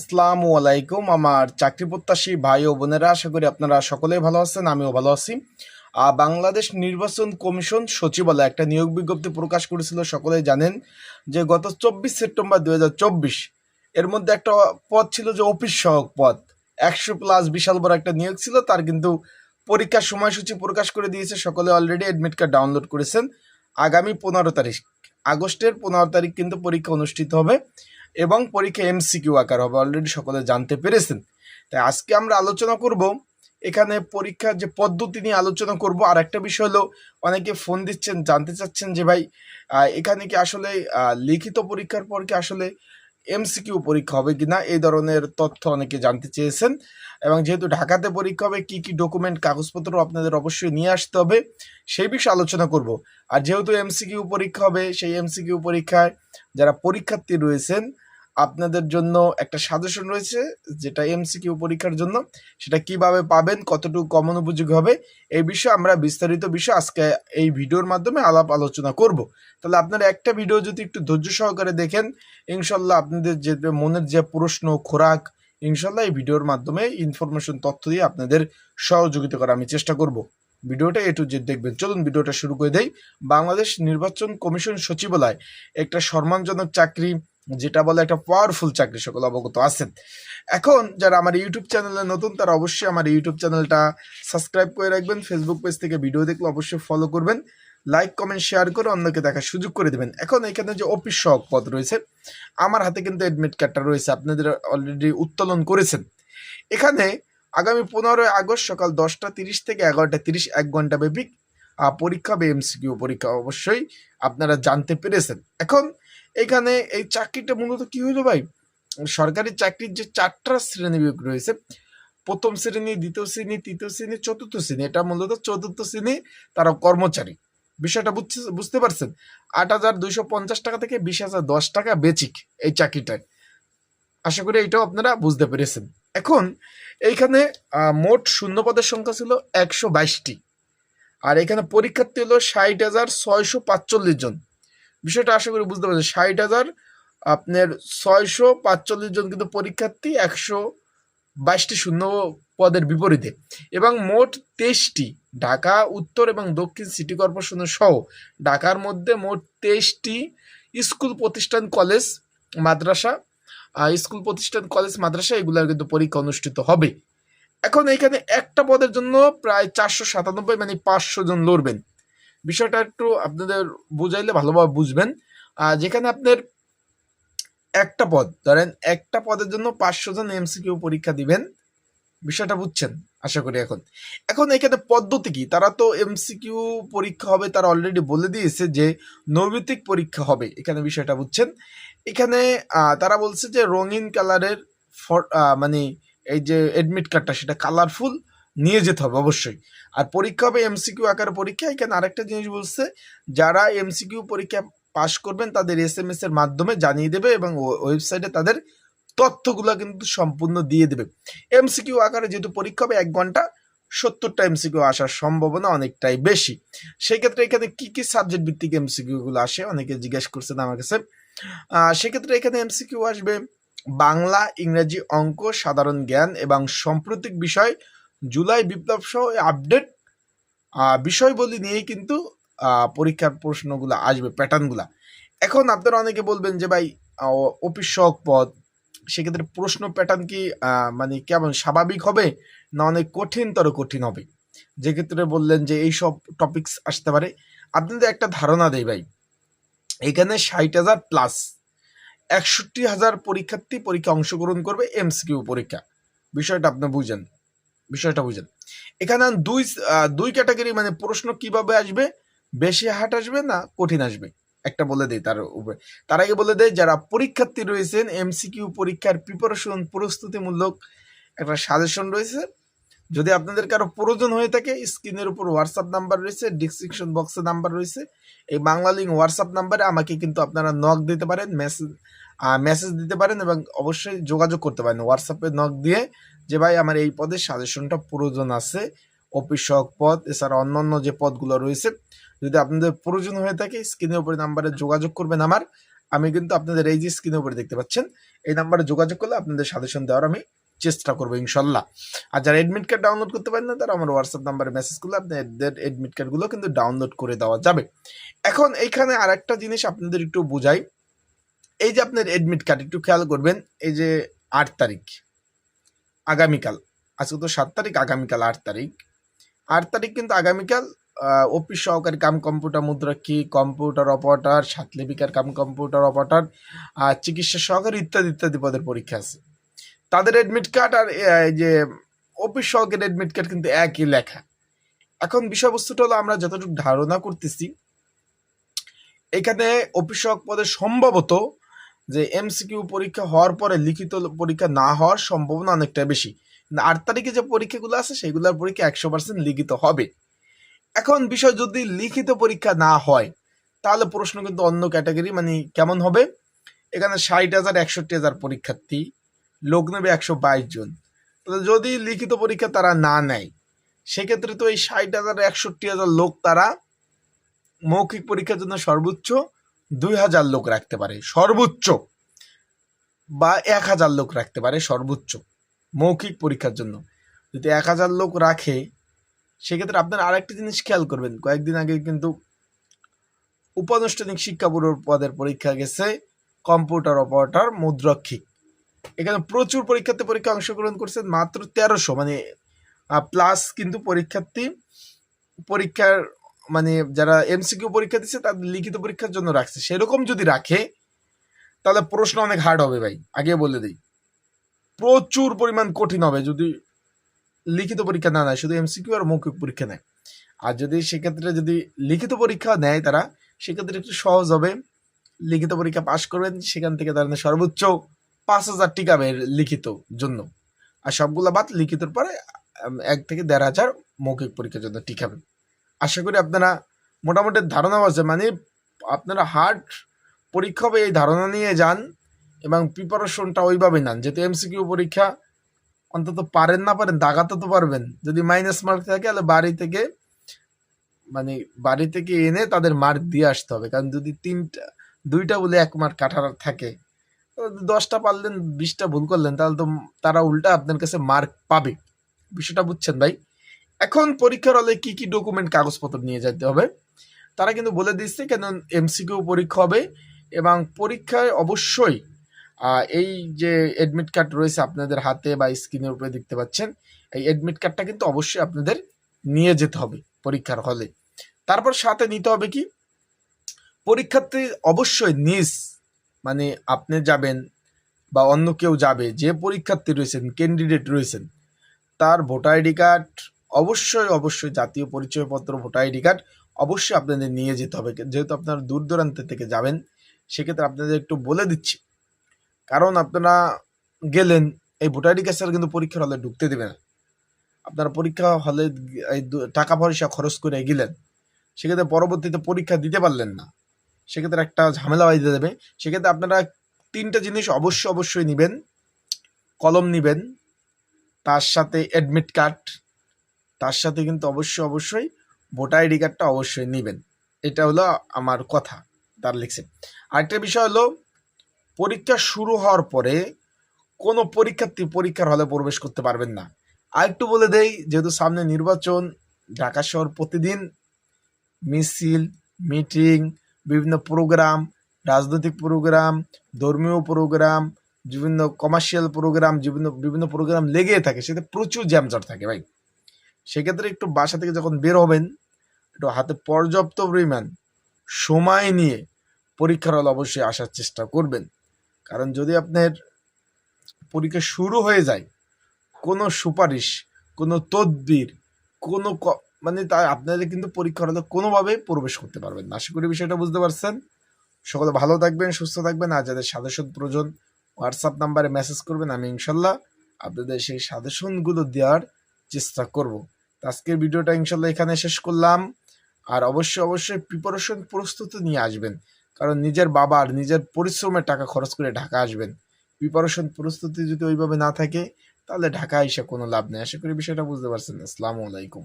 আসসালামু আলাইকুম, আমার চাকরি প্রত্যাশী ভাই ও বোনেরা, আশা করি আপনারা সকলেই ভালো আছেন, আমিও ভালো আছি। বাংলাদেশ নির্বাচন কমিশন সচিবালয় একটা নিয়োগ বিজ্ঞপ্তি প্রকাশ করেছিল, সকলেই জানেন যে গত চব্বিশ সেপ্টেম্বর দুই হাজার চব্বিশ এর মধ্যে একটা পদ ছিল যে অফিস সহক পদ। একশো প্লাস বিশাল বড় একটা নিয়োগ ছিল, তার কিন্তু পরীক্ষার সময়সূচি প্রকাশ করে দিয়েছে, সকলে অলরেডি অ্যাডমিট কার্ড ডাউনলোড করেছেন। আগামী পনেরো তারিখ, আগস্টের পনেরো তারিখ কিন্তু পরীক্ষা অনুষ্ঠিত হবে। এবং পরীক্ষা এমসিকিউ আকার হবে অলরেডি সকলে জানতে পেরেছেন। তাই আজকে আমরা আলোচনা করব, এখানে পরীক্ষার যে পদ্ধতি নিয়ে আলোচনা করব আর একটা বিষয় হলো, অনেকে ফোন দিচ্ছেন, জানতে চাচ্ছেন যে ভাই এখানে কি আসলে লিখিত পরীক্ষার পর কি আসলে এমসিকিউ পরীক্ষা হবে কিনা, এই ধরনের তথ্য অনেকে জানতে চেয়েছেন। এবং যেহেতু ঢাকাতে পরীক্ষা হবে, কি কি ডকুমেন্ট কাগজপত্র আপনাদের অবশ্যই নিয়ে আসতে হবে, সেই বিষয়ে আলোচনা করব। আর যেহেতু এমসিকিউ পরীক্ষা হবে, সেই এমসিকিউ পরীক্ষায় যারা পরীক্ষার্থী রয়েছেন, আপনাদের জন্য একটা সাজেশন রয়েছে, যেটা এমসিকিউ পরীক্ষার জন্য, সেটা কীভাবে পাবেন, কতটুকু কমন উপযোগী হবে, এই বিষয়ে আমরা বিস্তারিত বিষয় আজকে এই ভিডিওর মাধ্যমে আলাপ আলোচনা করব। তাহলে আপনারা একটা ভিডিও যদি একটু ধৈর্য সহকারে দেখেন, ইনশাল্লাহ আপনাদের যে মনের যে প্রশ্ন, খোরাক, ইনশাল্লাহ এই ভিডিওর মাধ্যমে ইনফরমেশন তথ্য দিয়ে আপনাদের সহযোগিতা করার আমি চেষ্টা করব। ভিডিওটা এ টু জেড দেখবেন। চলুন ভিডিওটা শুরু করে দেই। বাংলাদেশ নির্বাচন কমিশন সচিবালয় একটা সম্মানজনক চাকরি, যেটা বলে একটা পাওয়ারফুল চাকরি সকল অবগত আছেন। এখন যারা আমার ইউটিউব চ্যানেলে নতুন, তারা অবশ্যই আমার ইউটিউব চ্যানেলটা সাবস্ক্রাইব করে রাখবেন। ফেসবুক পেজ থেকে ভিডিও দেখলে অবশ্যই ফলো করবেন। লাইক কমেন্ট শেয়ার করে অন্যকে দেখার সুযোগ করে দেবেন। এখন এখানে যে অফিস সহক পদ রয়েছে, আমার হাতে কিন্তু অ্যাডমিট কার্ডটা রয়েছে। আপনাদের অলরেডি উত্তোলন করেছেন। এখানে আগামী পনেরোই আগস্ট সকাল দশটা তিরিশ থেকে এগারোটা তিরিশ, এক ঘণ্টা ব্যাপী পরীক্ষা বা এমসিকিউ পরীক্ষা অবশ্যই আপনারা জানতে পেরেছেন। এখন এখানে এই চাকরিটা মূলত কি হইল ভাই? সরকারি চাকরির যে চারটা শ্রেণি বিভাগ রয়েছে, প্রথম শ্রেণি, দ্বিতীয় শ্রেণি, তৃতীয় শ্রেণি, চতুর্থ শ্রেণি, এটা মূলত চতুর্থ শ্রেণি, তারা কর্মচারী। বিষয়টা বুঝছে, বুঝতে পারছেন? আট হাজার দুইশো পঞ্চাশ টাকা থেকে বিশ হাজার দশ টাকা বেচিক এই চাকরিটায়। আশা করি এটাও আপনারা বুঝতে পেরেছেন। এখন, এইখানে মোট শূন্য পদের সংখ্যা ছিল একশো বাইশটি। আর এখানে পরীক্ষার্থী হলো ষাট হাজার ছয়শো পাঁচচল্লিশ জন। বিষয়টা আশা করি বুঝতে পারছেন। ষাট হাজার, আপনার ছয়শো পাঁচচল্লিশ জন কিন্তু পরীক্ষার্থী, একশো বাইশটি শূন্য পদের বিপরীতে। এবং মোট তেইশটি, ঢাকা, উত্তর এবং দক্ষিণ সিটি কর্পোরেশন সহ ঢাকার মধ্যে মোট তেইশটি স্কুল, প্রতিষ্ঠান, কলেজ, মাদ্রাসা স্কুল প্রতিষ্ঠান, কলেজ, মাদ্রাসা, এগুলোর কিন্তু পরীক্ষা অনুষ্ঠিত হবে। এখন এখানে একটা পদের জন্য প্রায় চারশো সাতানব্বই মানে পাঁচশো জন লড়বেন। বিষয়টা একটু আপনাদের বুঝাইলে ভালোভাবে বুঝবেন। আর যেখানে আপনার একটা পদ, ধরেন একটা পদের জন্য পাঁচশো জন এমসিকিউ পরীক্ষা দিবেন, বিষয়টা বুঝছেন? আশা করি এখন। এখন এখানে পদ্ধতি কি? তারা তো এমসিকিউ পরীক্ষা হবে, তারা অলরেডি বলে দিয়েছে যে নৈমিত্তিক পরীক্ষা হবে, এখানে বিষয়টা বুঝছেন? এখানে তারা বলছে যে রঙিন কালারের মানে এই যে অ্যাডমিট কার্ডটা সেটা কালারফুল নিয়ে যেতে হবে অবশ্যই। আর পরীক্ষা হবে এমসিকিউ আকারে পরীক্ষা, এখানে আরেকটা জিনিস বলছে, যারা এমসিকিউ পরীক্ষা পাশ করবেন তাদের এস এম এস এর মাধ্যমে জানিয়ে দেবে এবং ওয়েবসাইটে তাদের তথ্যগুলো কিন্তু সম্পূর্ণ দিয়ে দেবে। এমসিকিউ আকারে যেহেতু পরীক্ষা হবে, এক ঘণ্টা, সত্তরটা এমসিকিউ আসার সম্ভাবনা অনেকটাই বেশি। সেই ক্ষেত্রে এখানে কি কি সাবজেক্ট ভিত্তিক এমসিকিউ গুলো আসে? অনেকে জিজ্ঞেস করছেন আমার কাছে। সেক্ষেত্রে এখানে এমসিকিউ আসবে বাংলা, ইংরেজি অঙ্ক, সাধারণ জ্ঞান এবং সাম্প্রতিক বিষয়, জুলাই বিপ্লব সহ আপডেট বিষয়বলি নিয়েই কিন্তু পরীক্ষার প্রশ্নগুলো আসবে প্যাটার্নগুলা এখন আপনারা অনেকে বলবেন যে ভাই অফিস সহক পদ সেক্ষেত্রে প্রশ্ন প্যাটার্ন কি মানে কেমন স্বাভাবিক হবে না অনেক কঠিনতর কঠিন হবে? যে ক্ষেত্রে বললেন যে এই সব টপিকস আসতে পারে। আপনাদের একটা ধারণা দেই ভাই। এখানে ষাট হাজার প্লাস একষট্টি হাজার পরীক্ষার্থী পরীক্ষা অংশগ্রহণ করবে এমসিকিউ পরীক্ষা। বিষয়টা আপনি বুঝেন। বিষয়টা বুঝেন। এখানে দুই দুই ক্যাটাগরি মানে প্রশ্ন কীভাবে আসবে? বেশি হাট আসবে না কঠিন আসবে? একটা বলে দেয় তার উপরে। তার আগে বলে দেয় যারা পরীক্ষার্থী রয়েছেন এমসিকিউ পরীক্ষার প্রিপারেশন প্রস্তুতিমূলক একটা সাজেশন রয়েছে। যদি আপনাদের কারও প্রয়োজন হয়ে থাকে স্ক্রিনের উপর হোয়াটসঅ্যাপ নাম্বার রয়েছে ডিসক্রিপশন বক্সে নাম্বার রয়েছে। এই বাংলা লিঙ্ক হোয়াটসঅ্যাপ নাম্বারে আমাকে কিন্তু আপনারা নক দিতে পারেন মেসেজ মেসেজ দিতে পারেন এবং অবশ্যই যোগাযোগ করতে পারেন। হোয়াটসঅ্যাপে নক দিয়ে যে, ভাই, আমার এই পদের সাজেশনটা প্রয়োজন আছে। অফিস সহক পদ, এছাড়া অন্যান্য যে পদগুলো রয়েছে, যদি আপনাদের প্রয়োজন হয়ে থাকে স্ক্রিনের উপরে নাম্বারে যোগাযোগ করবেন আমার। আমি কিন্তু আপনাদের এই যে স্ক্রিনের উপরে দেখতে পাচ্ছেন, এই নাম্বারে যোগাযোগ করলে আপনাদের সাজেশন দেওয়ার আমি চেষ্টা করব, ইনশাল্লাহ। আর যারা এডমিট কার্ড ডাউনলোড করতে পারেন না, তারা আমার হোয়াটসঅ্যাপ নাম্বারে মেসেজ করলে আপনাদের এডমিট কার্ডগুলো কিন্তু ডাউনলোড করে দেওয়া যাবে। এখন এইখানে আর একটা জিনিস আপনাদের একটু বোঝাই। এই যে আপনার এডমিট কার্ড একটু খেয়াল করবেন, এই যে আট তারিখ, আগামীকাল। আজকে তো সাত তারিখ, আগামীকাল আট তারিখ। আট তারিখ কিন্তু আগামীকাল অফিস সহকারী কাম কম্পিউটার মুদ্রাক্ষী কম্পিউটার অপারেটর সাতলিপিকার কাম কম্পিউটার অপারেটর আর চিকিৎসা সহকারী ইত্যাদি ইত্যাদি পদের পরীক্ষা আছে। তাদের এডমিট কার্ড আর যে অফিস সহকারী এডমিট কার্ড কিন্তু একই লেখা। এখন বিষয়বস্তুটা হলো আমরা যতটুকু ধারণা করতেছি, এখানে অফিস সহক পদে সম্ভবত যে এমসিকিউ পরীক্ষা হওয়ার পরে লিখিত পরীক্ষা না হওয়ার সম্ভাবনা অনেকটা বেশি। আট তারিখে যে পরীক্ষাগুলো আছে, সেগুলোর পরীক্ষা একশো পার্সেন্ট লিখিত হবে। এখন বিষয় যদি লিখিত পরীক্ষা না হয়, তাহলে প্রশ্ন কিন্তু অন্য ক্যাটাগরি মানে কেমন হবে? এখানে ষাট হাজার, একষট্টি হাজার পরীক্ষার্থী, লোক নেবে একশো বাইশ জন। তাহলে যদি লিখিত পরীক্ষা তারা না নেয়, সেক্ষেত্রে তো এই ষাট হাজার, একষট্টি হাজার লোক তারা মৌখিক পরীক্ষার জন্য সর্বোচ্চ দুই হাজার লোক রাখতে পারে, সর্বোচ্চ। বা এক হাজার লোক রাখতে পারে, সর্বোচ্চ। মৌখিক পরীক্ষার জন্য। যদি এক হাজার লোক রাখে, সেক্ষেত্রে আপনার আরেকটা জিনিস খেয়াল করবেন। কয়েকদিন আগে কিন্তু উপানুষ্ঠানিক শিক্ষা ব্যুরোর পদের পরীক্ষা গেছে, কম্পিউটার অপারেটর, মুদ্রক্ষিক। এখানে প্রচুর পরীক্ষার্থী পরীক্ষা অংশগ্রহণ করছেন, মাত্র তেরোশো। মানে প্লাস কিন্তু পরীক্ষার্থী। পরীক্ষার মানে যারা এমসিকিউ পরীক্ষা দিচ্ছে, তাদের লিখিত পরীক্ষার জন্য রাখছে। সেরকম যদি রাখে, তাহলে প্রশ্ন অনেক হার্ড হবে ভাই। আগে বলে দিই। প্রচুর পরিমাণ কঠিন হবে যদি লিখিত পরীক্ষা না নেয় শুধু এমসিকিউ আর মৌখিক পরীক্ষা নেয়। আর যদি সেক্ষেত্রে যদি লিখিত পরীক্ষা নেয় তারা, সেক্ষেত্রে একটু সহজ হবে। লিখিত পরীক্ষা পাশ করবেন, সেখান থেকে তারা সর্বোচ্চ পাঁচ হাজার টিকাবে লিখিত জন্য। আর সবগুলো বাদ লিখিতর পরে এক থেকে দেড় হাজার মৌখিক পরীক্ষার জন্য টিকাবে আশা করি আপনারা মোটামুটি ধারণা আছে মানে আপনারা হার্ড পরীক্ষা হবে এই ধারণা নিয়ে যান। এবং প্রিপারেশনটা ওইভাবে নেন, যেহেতু এমসিকিউ পরীক্ষা অন্তত পারেন না পারেন, দাগাতে তো পারবেন। যদি মাইনাস মার্ক থাকে, তাহলে বাড়ি থেকে মানে বাড়ি থেকে এনে তাদের মার্ক দিয়ে আসতে হবে। কারণ যদি তিনটা, দুইটা বলে এক মার্ক কাটার থাকে দশটা পারলেন, বিশটা ভুল করলেন, তাহলে তো তারা উল্টা আপনার কাছে মার্ক পাবে। বিষয়টা বুঝছেন ভাই? এখন পরীক্ষার হলে কি কি ডকুমেন্ট কাগজপত্র নিয়ে যেতে হবে? তারা কিন্তু বলে দিচ্ছে কেন এমসিকিউ পরীক্ষা হবে এবং পরীক্ষায় অবশ্যই এই যে এডমিট কার্ড রয়েছে আপনাদের হাতে বা স্ক্রিনের উপরে দেখতে পাচ্ছেন, এই এডমিট কার্ডটা কিন্তু অবশ্যই আপনাদের নিয়ে যেতে হবে পরীক্ষার হলে। তারপর সাথে নিতে হবে কি, পরীক্ষার্থী অবশ্যই নিজ মানে আপনি যাবেন বা অন্য কেউ যাবে, যে পরীক্ষার্থী রয়েছেন ক্যান্ডিডেট রয়েছেন, তার ভোটার আইডি কার্ড অবশ্যই অবশ্যই জাতীয় পরিচয়পত্র ভোটার আইডি কার্ড অবশ্যই আপনাদের নিয়ে যেতে হবে। যেহেতু আপনারা দূর দূরান্ত থেকে যাবেন, সেক্ষেত্রে আপনাদের একটু বলে দিচ্ছি কারণ আপনারা গেলেন, এই ভোটার আইডি কার্ড কিন্তু পরীক্ষার হলে ঢুকতে দেবে না। আপনারা পরীক্ষা হলে এই টাকা পয়সা খরচ করে গেলেন, সেক্ষেত্রে পরবর্তীতে পরীক্ষা দিতে পারলেন না। সেক্ষেত্রে একটা ঝামেলা বাজিয়ে দেবে সেক্ষেত্রে আপনারা তিনটা জিনিস অবশ্যই অবশ্যই নেবেন, কলম নেবেন, তার সাথে অ্যাডমিট কার্ড তার সাথে কিন্তু অবশ্যই অবশ্যই ভোটার আইডি কার্ডটা অবশ্যই নেবেন। এটা হলো আমার কথা, তার লিখছে। আরেকটা বিষয় হলো পরীক্ষা শুরু হওয়ার পরে কোনো পরীক্ষার্থী পরীক্ষার হলে প্রবেশ করতে পারবেন না। আরেকটু বলে দেই, যেহেতু সামনে নির্বাচন, ঢাকা শহর প্রতিদিন মিছিল, মিটিং, বিভিন্ন প্রোগ্রাম, রাজনৈতিক প্রোগ্রাম, ধর্মীয় প্রোগ্রাম, বিভিন্ন কমার্শিয়াল প্রোগ্রাম, বিভিন্ন বিভিন্ন প্রোগ্রাম লেগে থাকে সেটা প্রচুর জ্যামজট থাকে ভাই। সেক্ষেত্রে একটু বাসা থেকে যখন বের হবেন, একটু হাতে পর্যাপ্ত পরিমাণ সময় নিয়ে পরীক্ষার হল অবশ্যই আসার চেষ্টা করবেন। কারণ যদি আপনার পরীক্ষা শুরু হয়ে যায়, কোনো সুপারিশ, কোনো তদবির, কোনো মানে তা আপনাদের কিন্তু পরীক্ষার হলে কোনোভাবে প্রবেশ করতে পারবেন না। আশা করি বিষয়টা বুঝতে পারছেন। সকলে ভালো থাকবেন, সুস্থ থাকবেন। আর যাদের সাজেশন প্রয়োজন হোয়াটসঅ্যাপ নাম্বারে মেসেজ করবেন, আমি ইনশাল্লাহ আপনাদের সেই সাজেশনগুলো দেওয়ার চেষ্টা করব। আজকের ভিডিওটা ইনশাল্লাহ এখানে শেষ করলাম। আর অবশ্যই অবশ্যই প্রিপারেশন প্রস্তুতি নিয়ে আসবেন। কারণ নিজের বাবার, নিজের পরিশ্রমের টাকা খরচ করে ঢাকা আসবেন। প্রিপারেশন প্রস্তুতি যদি ওইভাবে না থাকে, তাহলে ঢাকা এসে কোনো লাভ নেই। আশা করি বিষয়টা বুঝতে পারছেন। আসসালামু আলাইকুম।